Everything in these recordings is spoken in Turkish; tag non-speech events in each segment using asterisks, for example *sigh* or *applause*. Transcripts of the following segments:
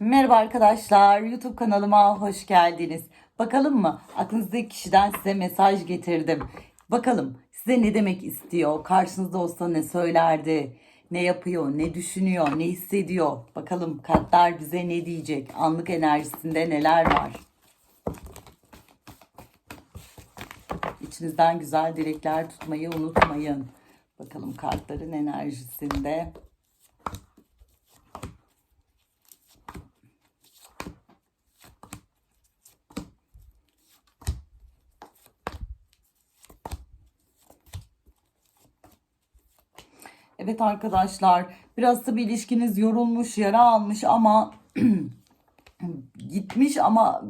Merhaba arkadaşlar, YouTube kanalıma hoş geldiniz. Bakalım mı? Aklınızdaki kişiden size mesaj getirdim. Bakalım size ne demek istiyor? Karşınızda olsa ne söylerdi? Ne yapıyor? Ne düşünüyor? Ne hissediyor? Bakalım kartlar bize ne diyecek? Anlık enerjisinde neler var? İçinizden güzel dilekler tutmayı unutmayın. Bakalım kartların enerjisinde. Evet arkadaşlar, biraz da bir ilişkiniz yorulmuş, yara almış ama *clears throat* gitmiş ama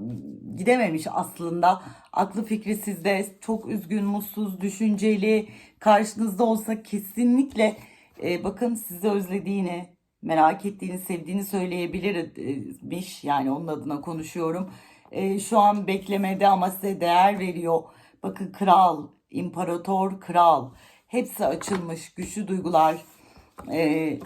gidememiş aslında. Aklı fikri sizde, çok üzgün, mutsuz, düşünceli. Karşınızda olsa kesinlikle e, bakın sizi özlediğini, merak ettiğini, sevdiğini söyleyebilirmiş. Yani onun adına konuşuyorum. E, şu an beklemede ama size değer veriyor. Bakın kral, imparator, kral. Hepsi açılmış, güçlü duygular. E,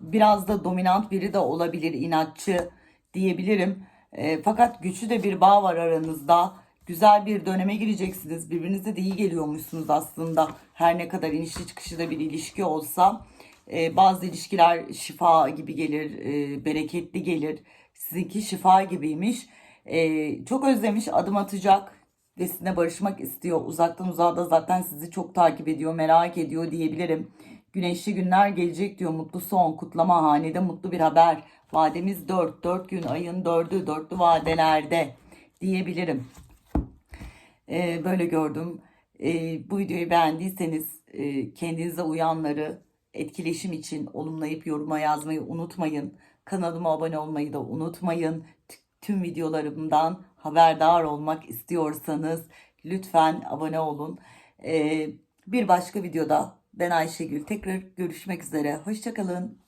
biraz da dominant biri de olabilir, inatçı diyebilirim. E, fakat güçlü de bir bağ var aranızda. Güzel bir döneme gireceksiniz. Birbirinize de iyi geliyormuşsunuz aslında. Her ne kadar inişli çıkışı da bir ilişki olsa. E, bazı ilişkiler şifa gibi gelir, e, bereketli gelir. Sizinki şifa gibiymiş. E, çok özlemiş, adım atacak ve sizinle barışmak istiyor. Uzaktan uzağa da zaten sizi çok takip ediyor, merak ediyor diyebilirim. Güneşli günler gelecek diyor. Mutlu son, kutlama hanede mutlu bir haber. Vademiz 4, 4 gün ayın 4'ü, dörtlü vadelerde diyebilirim. Ee, böyle gördüm. Ee, bu videoyu beğendiyseniz e, kendinize uyanları etkileşim için olumlayıp yoruma yazmayı unutmayın. Kanalıma abone olmayı da unutmayın. Tüm videolarımdan haberdar olmak istiyorsanız lütfen abone olun. Ee, bir başka videoda ben Ayşegül tekrar görüşmek üzere. Hoşçakalın.